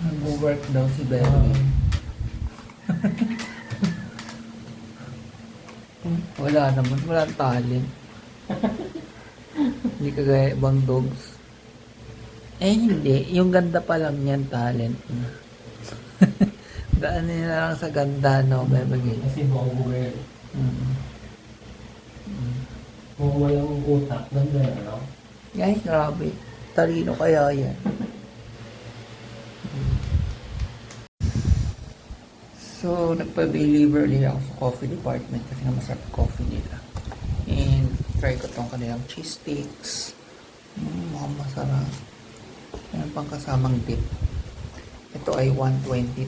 Nag-work daw si Bernie. Wala naman, wala talent. hindi kagaya ibang dogs. Eh hindi, yung ganda pa lang yan talent na. Daan nila lang sa ganda, no, Bebagay. Kasi buong buhay. Mm. Kung walang utak, ganda na, no? Ay, grabe. Talino kaya yan. So, nagpa-believer nila ako sa coffee department kasi nga masarap coffee nila. And, try ko tong kanilang cheese sticks. Mm, mukhang masarap. Meron pang kasamang dip. Ito ay 122.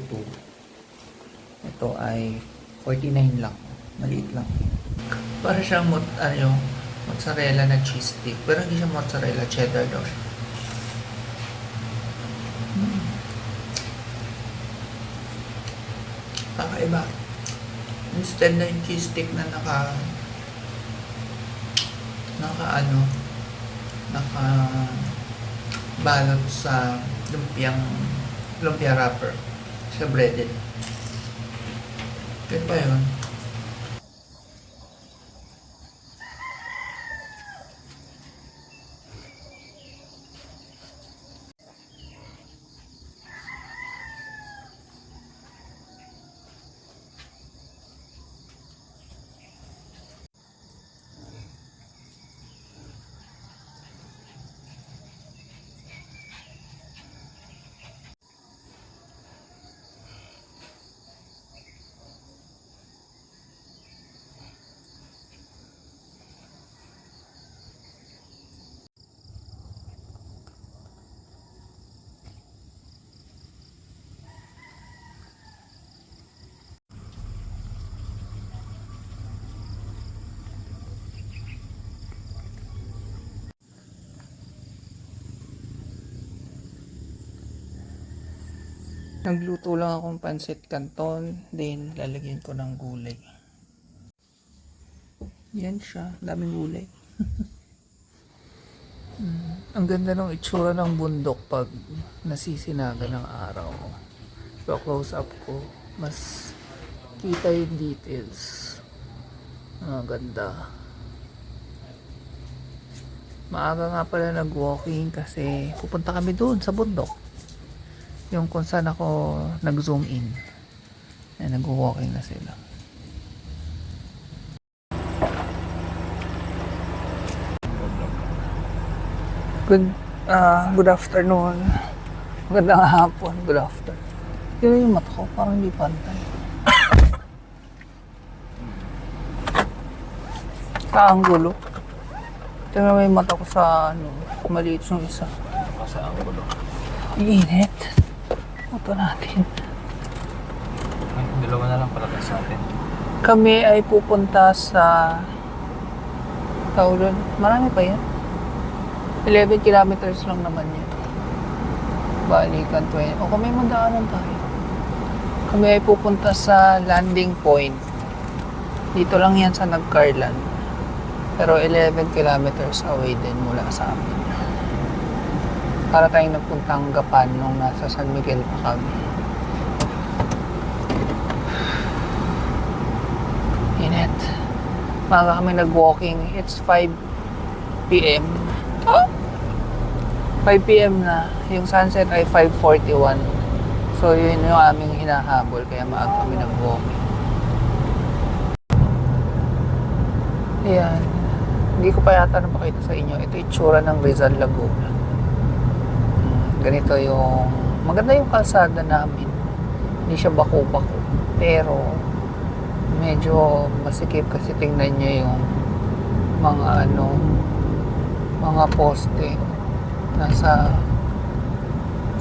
Ito ay 49 lang. Maliit lang. Para siyang mot, ano, mozzarella na cheese stick. Pero hindi siya mozzarella, cheddar daw siya. Mm. Kakaiba. Instead na yung cheese stick na naka naka ano naka balot sa lumpiang lumpia wrapper sa breaded. Pa yun. Nagluto lang akong pansit canton, then lalagyan ko ng gulay. Yan siya, daming gulay. Mm, Ang ganda ng itsura ng bundok pag nasisinaga ng araw. So close up ko, mas kita yung details. Ang ganda. Maaga nga pala nag-walking kasi pupunta kami doon sa bundok yung kung saan ako nag-zoom in. Ayan, nag-walking na sila. Good, ah good afternoon. Magandang hapon. Good afternoon. Pero yung mata ko parang hindi pantay. Sa anggulo. Tingnan mo yung mata ko sa ano, maliit yung isa. Sa ang gulo. Init. Ito natin. Ay, dalawa na lang pala sa atin. Kami ay pupunta sa Tauron. Marami pa yan. 11 kilometers lang naman yun. Balikan 20. O kami magdaanan tayo. Kami ay pupunta sa landing point. Dito lang yan sa Nagcarlan. Pero 11 kilometers away din mula sa amin. Para tayong nagpuntang Gapan nung nasa San Miguel pa kami. Init. Maga kami nag-walking. It's 5 p.m. Oh! 5 p.m. na. Yung sunset ay 5.41. So, yun yung aming hinahabol. Kaya maaga kami nag-walking. Ayan. Hindi ko pa yata napakita sa inyo. Ito yung itsura ng Rizal Laguna. Ganito yung... Maganda yung kalsada namin. Hindi siya bako-bako. Pero, medyo masikip kasi tingnan nyo yung mga ano mga poste nasa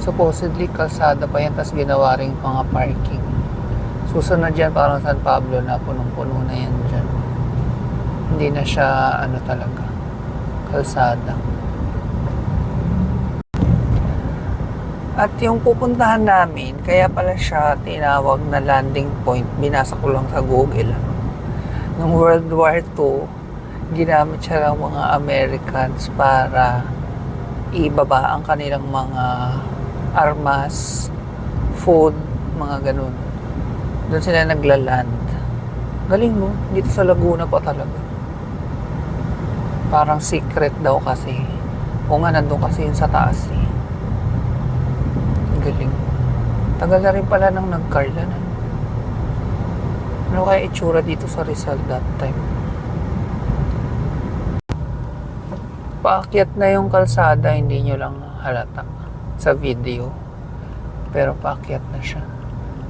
supposedly kalsada pa yan tapos ginawa rin mga parking susunod dyan parang San Pablo na punong-puno na yan dyan hindi na siya ano talaga kalsada At yung pupuntahan namin, kaya pala siya tinawag na landing point. Binasa ko lang sa Google. Noong World War II, ginamit siya ng mga Americans para ibaba ang kanilang mga armas food, mga ganun. Doon sila nagla-land. Galing no? Dito sa Laguna pa talaga. Parang secret daw kasi. O nga, nandun kasi yun sa taas eh. Galing. Tagal na rin pala nang nag-Carla na. Ano kaya itsura dito sa Rizal that time? Paakyat na yung kalsada, hindi nyo lang halata sa video. Pero paakyat na siya.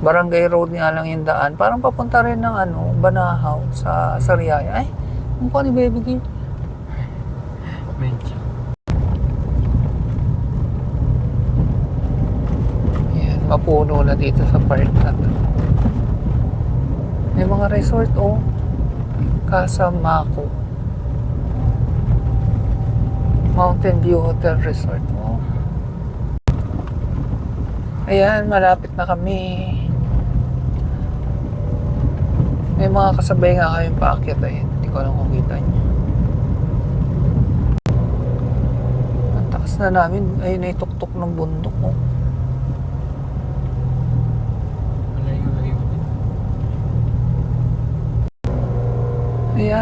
Barangay Road nga lang yung daan. Parang papunta rin ng ano, Banahaw sa Sariaya. Ay, mukha ni Baby Girl. Medyo. Yan, mapuno na dito sa park na to. May mga resort, oh. Casamako. Mountain View Hotel Resort, oh. Ayan, malapit na kami. May mga kasabay nga kayong paakyat, ayun. Hindi ko alam kung kita niyo. Ang takas na namin, ayun ay tuktok ng bundok, oh. Malayo-layo din.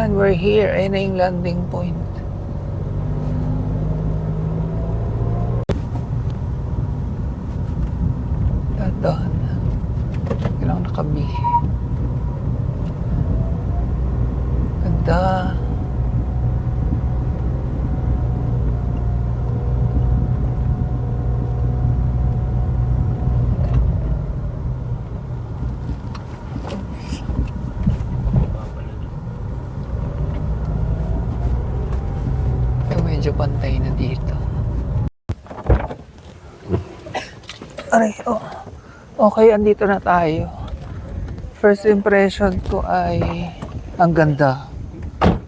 Ayan, we're here. Ayan na yung landing point. Dahan na. Kailangan nakabi. Ganda. Pababa pala doon. Pero medyo pantay na dito. Aray, oh. Okay, andito na tayo. First impression ko ay ang ganda.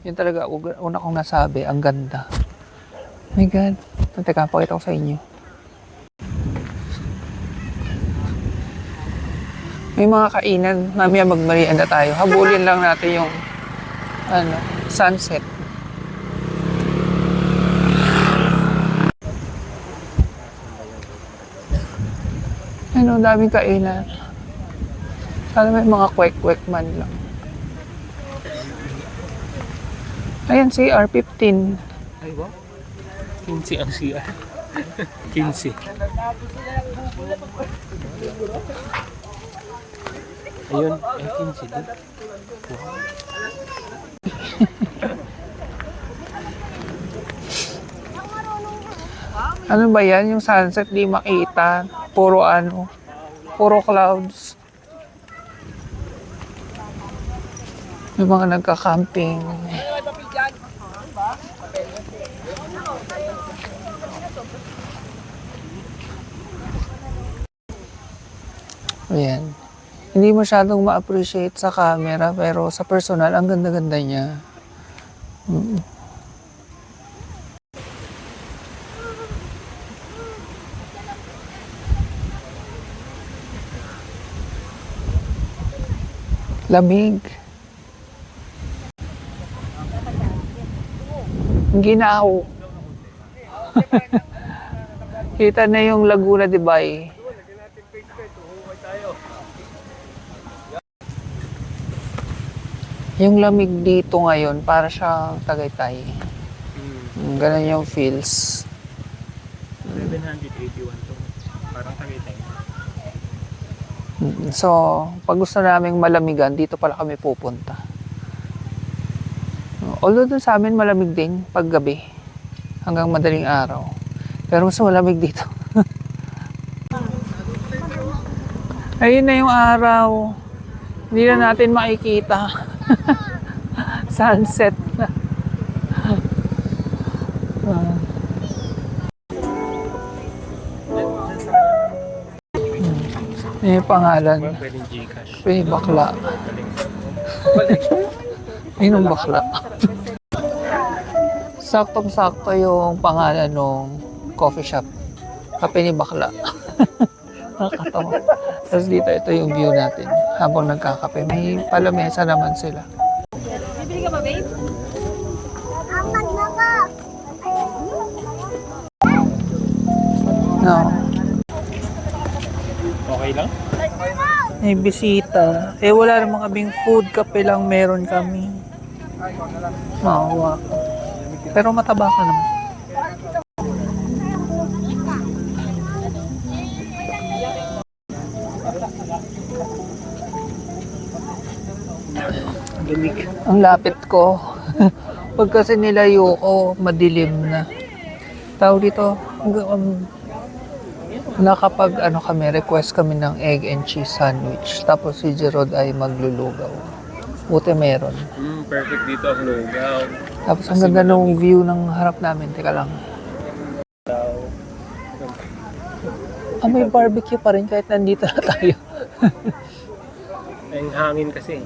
Yun talaga, una kong nasabi, ang ganda. my God. Teka, pakita ko sa inyo. May mga kainan. Mamaya magmerienda tayo. Habulin lang natin yung ano, sunset. Ano, daming kainan. Sana may mga kwek-kwek man lang. Ayan, CR15. Ay, ba? 15 ang CR. 15. Ayun, ay 15 din. Ano ba yan? Yung sunset di makita. Puro ano. Puro clouds. May mga nagka-camping. Ayan. Hindi masyadong ma-appreciate sa camera pero sa personal, ang ganda-ganda niya. Mm. Lamig. Ginaw. Kita na yung Laguna de Bay. Yung lamig dito ngayon, para siyang Tagaytay. Hmm. Mm, Ganun yung feels. 781 to. Parang Tagaytay. So, pag gusto naming malamigan, dito pala kami pupunta. Although dun sa amin malamig din pag gabi hanggang madaling araw. Pero mas malamig dito. Ayun na yung araw. Hindi na natin makikita. Sunset na. May pangalan. Pwedeng Gcash. May bakla. Minong bakla. Saktong-sakto yung pangalan ng coffee shop. Kape ni bakla. Nakakatawa. Tapos dito, ito yung view natin. Habang nagkakape, may palamesa naman sila. Bibili ka ba, babe? No. Okay lang? May bisita. Eh, wala namang kaming food. Kape lang meron kami. Maawa ko. Pero mataba ka naman. Lamig. Ang lapit ko. Pag kasi nilayo ko, madilim na. Tao dito, um, nakapag ano kami, request kami ng egg and cheese sandwich. Tapos si Jerod ay maglulugaw. Buti meron. Mm, perfect dito ang lugaw. Tapos ang ganda ng view ng harap namin. Teka lang. Ah, may barbecue pa rin kahit nandito na tayo. Ang hangin kasi.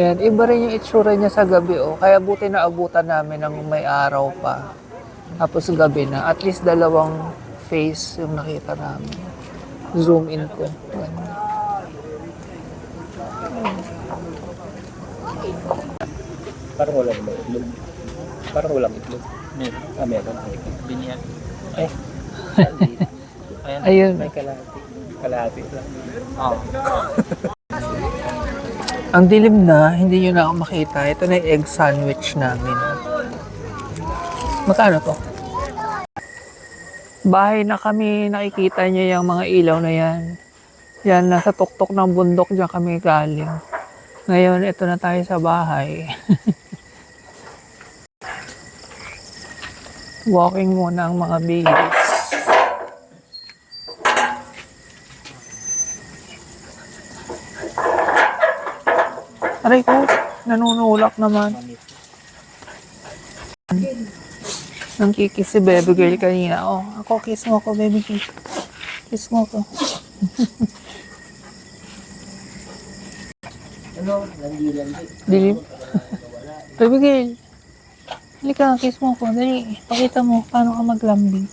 Yan, iba rin yung itsura niya sa gabi, oh. Kaya buti na abutan namin ng may araw pa. Tapos gabi na. At least dalawang face yung nakita namin. Zoom in ko. Ganda. Parang walang itlog. Parang walang itlog. Meron. Ah, meron. Binyan. Ay. Ayan. Ayun. May kalahati. Kalahati lang. Oo. Ang dilim na, hindi nyo na ako makita. Ito na yung egg sandwich namin. Magkano to? Bahay na kami, nakikita nyo yung mga ilaw na yan. Yan, nasa tuktok ng bundok dyan kami galing. Ngayon, ito na tayo sa bahay. Walking muna ang mga babies. Aray ko, nanunulak naman. Nang kikis si baby girl kanina. Oh, ako kiss mo ko, baby girl. Kiss mo ko. Dilim. baby girl. Halika, kiss mo ko. Dali, pakita mo paano ka maglambing.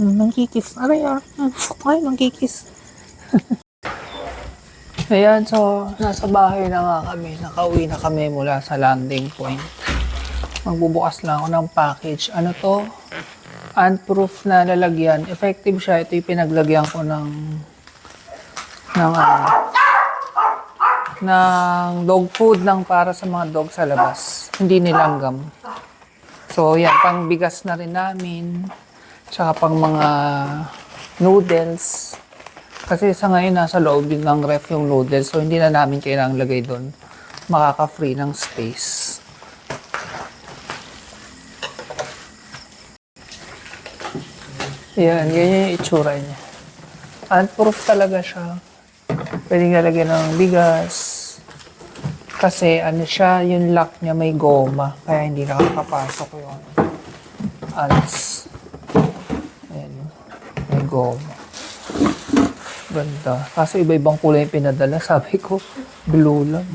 Mm, nang kikis. Aray, ah. Mm, Ay, nang kikis. Ayan, so nasa bahay na nga kami. Nakauwi na kami mula sa landing point. Magbubukas lang ako ng package. Ano to? Unproof na lalagyan. Effective siya. Ito yung pinaglagyan ko ng ng ano, ng dog food lang para sa mga dog sa labas. Hindi nilanggam. So, yan. Pang bigas na rin namin. Tsaka pang mga noodles. Kasi sa ngayon, nasa loob ng ref yung noodles. So, hindi na namin kailangang lagay doon. Makaka-free ng space. Yan, ganyan yung itsura niya. Unproof talaga siya. Pwede nalagyan ng bigas. Kasi ano siya, yung lock niya may goma. Kaya hindi nakakapasok yung alas. Ayan, may goma. Ganda. Kaso iba-ibang kulay yung pinadala. Sabi ko, blue lang.